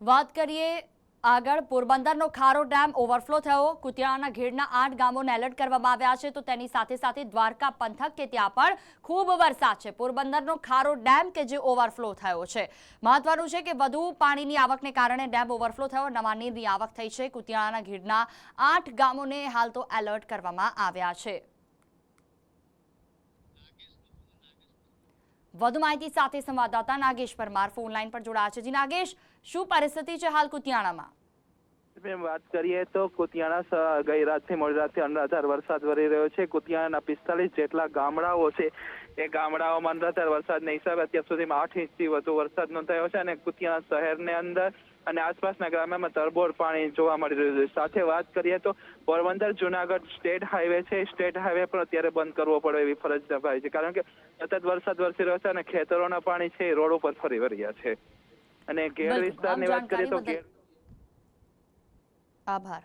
વાત કરીએ આગળ, પોરબંદરનો ખારો ડેમ ઓવરફ્લો થયો. કુતિયાણાના ઘેડના આઠ ગામોને એલર્ટ કરવામાં આવ્યા છે. તો તેની સાથે સાથે દ્વારકા પંથક કે ત્યાં પણ ખૂબ વરસાદ છે. પોરબંદરનો ખારો ડેમ કે જે ઓવરફ્લો થયો છે. મહત્વનું છે કે વધુ પાણીની આવકને કારણે ડેમ ઓવરફ્લો થયો. નવા નીરની આવક થઈ છે. કુતિયાણાના ઘેડના આઠ ગામોને હાલ તો એલર્ટ કરવામાં આવ્યા છે. વધુ માહિતી સાથે સંવાદદાતા નાગેશ પરમાર. ફોન લાઈન પર જોડાયા છે જી નાગેશ, શું પરિસ્થિતિ છે હાલ કુતિયાણામાં? એમ વાત કરીએ તો કુતિયાણા ગઈ રાતથી મોડી રાતથી અનરાધાર વરસાદ વરી રહ્યો છે. કુતિયાણાના પિસ્તાલીસ જેટલા ગામડાઓ છે. એ ગામડાઓમાં અનરાધાર વરસાદના હિસાબે અત્યાર સુધીમાં આઠ ઇંચથી વધુ વરસાદ નોંધાયો છે અને કુતિયાણા શહેરને અંદર અને આસપાસના ગ્રામ્યમાં તરબોળ પાણી જોવા મળી રહ્યું છે. સાથે વાત કરીએ તો પોરબંદર જુનાગઢ સ્ટેટ હાઈવે છે. સ્ટેટ હાઈવે પણ અત્યારે બંધ કરવો પડે એવી ફરજ દબાઈ છે. કારણ કે સતત વરસાદ વરસી રહ્યો છે અને ખેતરોના પાણી છે એ રોડ ઉપર ફરી વળ્યા છે. અને ગેર વિસ્તારની વાત કરીએ તો બદલ આભાર.